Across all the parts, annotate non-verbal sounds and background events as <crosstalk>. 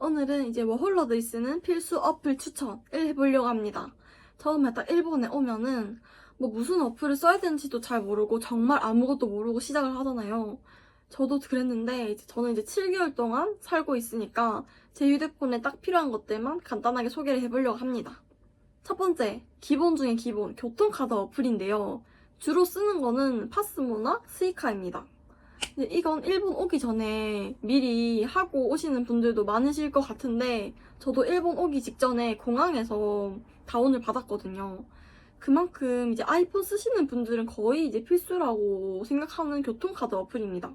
오늘은 이제 워홀러들이 쓰는 필수 어플 추천을 해보려고 합니다. 처음에 딱 일본에 오면은 뭐 무슨 어플을 써야 되는지도 잘 모르고 정말 아무것도 모르고 시작을 하잖아요. 저도 그랬는데 이제 저는 이제 7개월 동안 살고 있으니까 제 휴대폰에 딱 필요한 것들만 간단하게 소개를 해보려고 합니다. 첫 번째, 기본 중에 기본, 교통카드 어플인데요. 주로 쓰는 거는 파스모나 스이카입니다. 이건 일본 오기 전에 미리 하고 오시는 분들도 많으실 것 같은데 저도 일본 오기 직전에 공항에서 다운을 받았거든요. 그만큼 이제 아이폰 쓰시는 분들은 거의 이제 필수라고 생각하는 교통카드 어플입니다.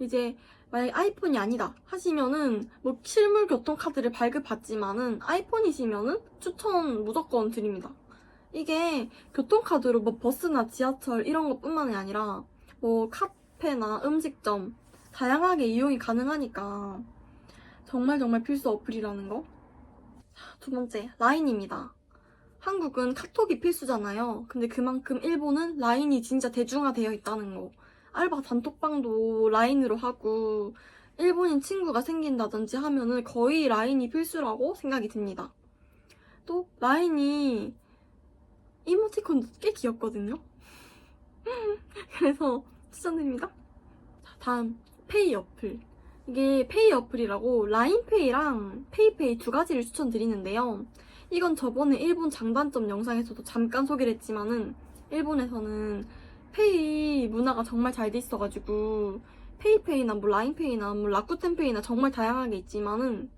이제 만약에 아이폰이 아니다 하시면은 뭐 실물 교통카드를 발급받지만은 아이폰이시면은 추천 무조건 드립니다. 이게 교통카드로 뭐 버스나 지하철 이런 것뿐만이 아니라 뭐 카 페나 음식점 다양하게 이용이 가능하니까 정말 정말 필수 어플이라는 거. 두 번째 라인입니다. 한국은 카톡이 필수잖아요. 근데 그만큼 일본은 라인이 진짜 대중화되어 있다는 거. 알바 단톡방도 라인으로 하고 일본인 친구가 생긴다든지 하면은 거의 라인이 필수라고 생각이 듭니다. 또 라인이 이모티콘도 꽤 귀엽거든요. <laughs> 그래서 추천드립니다. 자, 다음 페이 어플. 이게 페이 어플이라고 라인페이랑 페이페이 두 가지를 추천드리는데요. 이건 저번에 일본 장단점 영상에서도 잠깐 소개를 했지만은 일본에서는 페이 문화가 정말 잘 돼 있어가지고 페이페이나 뭐 라인페이나 뭐 라쿠텐페이나 정말 다양하게 있지만은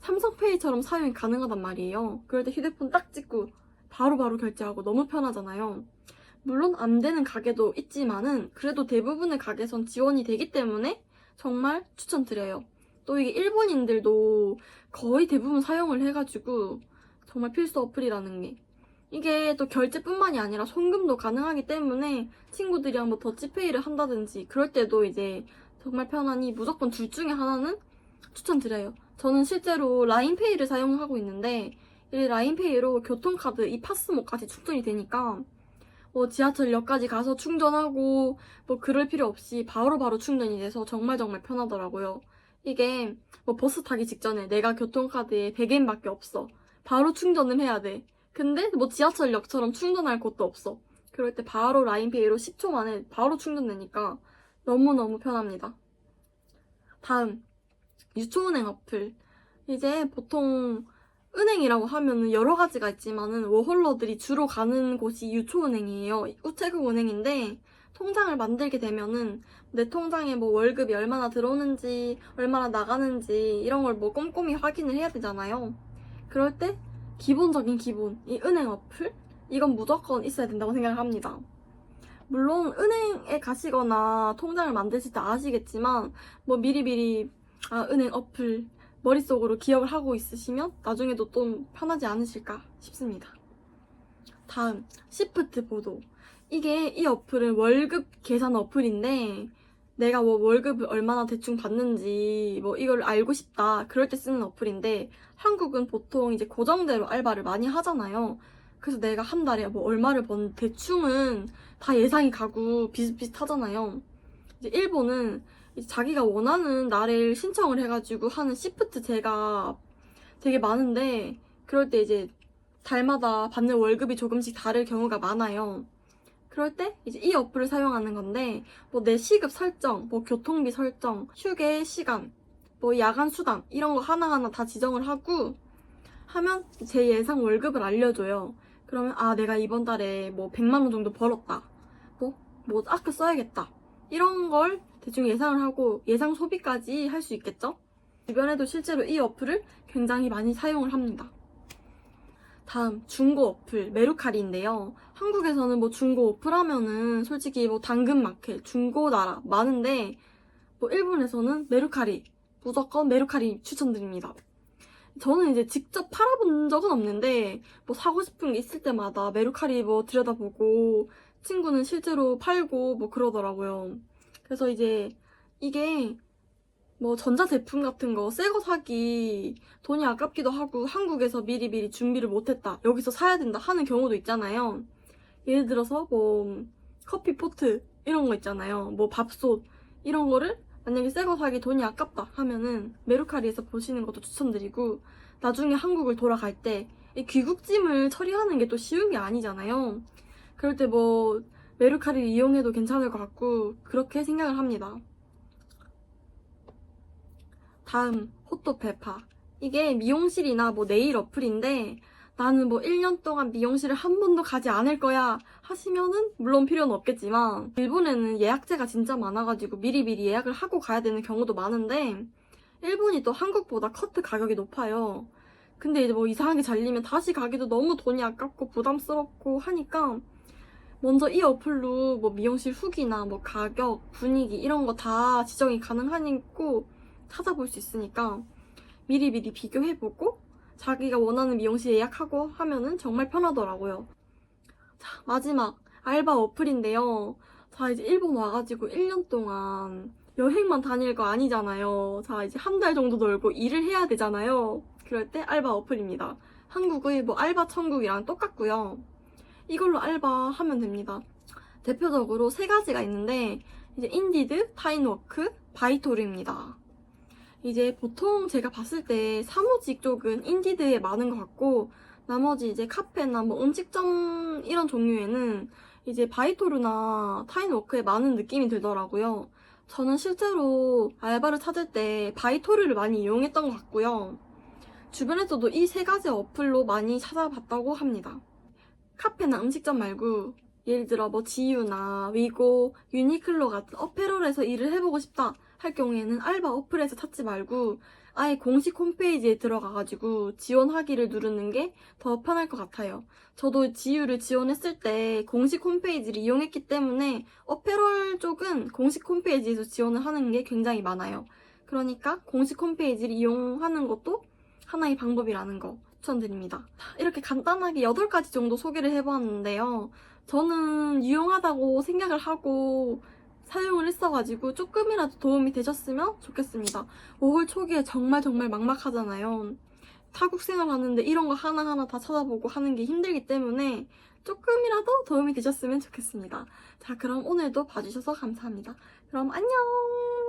삼성페이처럼 사용이 가능하단 말이에요. 그럴 때 휴대폰 딱 찍고 바로바로 결제하고 너무 편하잖아요. 물론 안 되는 가게도 있지만은 그래도 대부분의 가게선 지원이 되기 때문에 정말 추천드려요. 또 이게 일본인들도 거의 대부분 사용을 해가지고 정말 필수 어플이라는 게 이게 또 결제뿐만이 아니라 송금도 가능하기 때문에 친구들이랑 뭐 더치페이를 한다든지 그럴 때도 이제 정말 편하니 무조건 둘 중에 하나는 추천드려요. 저는 실제로 라인페이를 사용하고 있는데 이 라인페이로 교통카드 이 파스모까지 충전이 되니까 뭐 지하철역까지 가서 충전하고 뭐 그럴 필요 없이 바로 바로 충전이 돼서 정말 정말 편하더라고요. 이게 뭐 버스 타기 직전에 내가 교통카드에 100엔밖에 없어. 바로 충전을 해야 돼. 근데 뭐 지하철역처럼 충전할 곳도 없어. 그럴 때 바로 라인페이로 10초 만에 바로 충전되니까 너무너무 편합니다. 다음, 유초은행 어플. 이제 보통 은행이라고 하면은 여러 가지가 있지만은 워홀러들이 주로 가는 곳이 유초은행이에요. 우체국 은행인데 통장을 만들게 되면은 내 통장에 뭐 월급이 얼마나 들어오는지 얼마나 나가는지 이런 걸 뭐 꼼꼼히 확인을 해야 되잖아요. 그럴 때 기본적인 기본 이 은행 어플 이건 무조건 있어야 된다고 생각을 합니다. 물론 은행에 가시거나 통장을 만드실 때 아시겠지만 뭐 미리미리 아 은행 어플 머릿속으로 기억을 하고 있으시면 나중에도 좀 편하지 않으실까 싶습니다. 다음, 시프트 보도. 이게 이 어플은 월급 계산 어플인데 내가 뭐 월급을 얼마나 대충 받는지 뭐 이걸 알고 싶다 그럴 때 쓰는 어플인데 한국은 보통 이제 고정대로 알바를 많이 하잖아요. 그래서 내가 한 달에 뭐 얼마를 번 대충은 다 예상이 가고 비슷비슷하잖아요. 이제 일본은 자기가 원하는 날을 신청을 해가지고 하는 시프트 제가 되게 많은데 그럴 때 이제 달마다 받는 월급이 조금씩 다를 경우가 많아요. 그럴 때 이제 이 어플을 사용하는 건데 뭐 내 시급 설정, 뭐 교통비 설정, 휴게 시간, 뭐 야간 수당 이런 거 하나하나 다 지정을 하고 하면 제 예상 월급을 알려줘요. 그러면 아 내가 이번 달에 뭐 100만 원 정도 벌었다. 뭐 뭐 아껴 써야겠다. 이런 걸 대충 예상을 하고 예상 소비까지 할 수 있겠죠? 주변에도 실제로 이 어플을 굉장히 많이 사용을 합니다. 다음 중고 어플 메루카리인데요. 한국에서는 뭐 중고 어플 하면은 솔직히 뭐 당근마켓, 중고나라 많은데 뭐 일본에서는 메루카리 무조건 메루카리 추천드립니다. 저는 이제 직접 팔아본 적은 없는데 뭐 사고 싶은 게 있을 때마다 메루카리 뭐 들여다보고 친구는 실제로 팔고 뭐 그러더라고요. 그래서 이제 이게 뭐 전자제품 같은 거 새 거 사기 돈이 아깝기도 하고 한국에서 미리미리 준비를 못했다. 여기서 사야 된다 하는 경우도 있잖아요. 예를 들어서 뭐 커피 포트 이런 거 있잖아요. 뭐 밥솥 이런 거를 만약에 새 거 사기 돈이 아깝다 하면은 메루카리에서 보시는 것도 추천드리고 나중에 한국을 돌아갈 때이 귀국짐을 처리하는 게 또 쉬운 게 아니잖아요. 그럴 때 뭐 메루카리를 이용해도 괜찮을 것 같고 그렇게 생각을 합니다. 다음 호토 페파 이게 미용실이나 뭐 네일 어플인데 나는 뭐 1년 동안 미용실을 한 번도 가지 않을 거야 하시면은 물론 필요는 없겠지만 일본에는 예약제가 진짜 많아가지고 미리미리 예약을 하고 가야 되는 경우도 많은데 일본이 또 한국보다 커트 가격이 높아요. 근데 이제 뭐 이상하게 잘리면 다시 가기도 너무 돈이 아깝고 부담스럽고 하니까 먼저 이 어플로 뭐 미용실 후기나 뭐 가격, 분위기 이런 거 다 지정이 가능하니까 찾아볼 수 있으니까 미리 미리 비교해보고 자기가 원하는 미용실 예약하고 하면은 정말 편하더라고요. 자, 마지막 알바 어플인데요. 자, 이제 일본 와가지고 1년 동안 여행만 다닐 거 아니잖아요. 자, 이제 한 달 정도 놀고 일을 해야 되잖아요. 그럴 때 알바 어플입니다. 한국의 뭐 알바 천국이랑 똑같고요. 이걸로 알바하면 됩니다. 대표적으로 세 가지가 있는데 이제 인디드, 타인워크, 바이토르입니다. 이제 보통 제가 봤을 때 사무직 쪽은 인디드에 많은 것 같고 나머지 이제 카페나 뭐 음식점 이런 종류에는 이제 바이토르나 타인워크에 많은 느낌이 들더라고요. 저는 실제로 알바를 찾을 때 바이토르를 많이 이용했던 것 같고요. 주변에서도 이 세 가지 어플로 많이 찾아봤다고 합니다. 카페나 음식점 말고 예를 들어 뭐 지유나 위고, 유니클로 같은 어페럴에서 일을 해보고 싶다 할 경우에는 알바 어플에서 찾지 말고 아예 공식 홈페이지에 들어가가지고 지원하기를 누르는 게 더 편할 것 같아요. 저도 지유를 지원했을 때 공식 홈페이지를 이용했기 때문에 어페럴 쪽은 공식 홈페이지에서 지원을 하는 게 굉장히 많아요. 그러니까 공식 홈페이지를 이용하는 것도 하나의 방법이라는 거 추천드립니다. 이렇게 간단하게 8가지 정도 소개를 해보았는데요. 저는 유용하다고 생각을 하고 사용을 했어가지고 조금이라도 도움이 되셨으면 좋겠습니다. 5월 초기에 정말 정말 막막하잖아요. 타국 생활하는데 이런 거 하나하나 다 찾아보고 하는 게 힘들기 때문에 조금이라도 도움이 되셨으면 좋겠습니다. 자, 그럼 오늘도 봐주셔서 감사합니다. 그럼 안녕!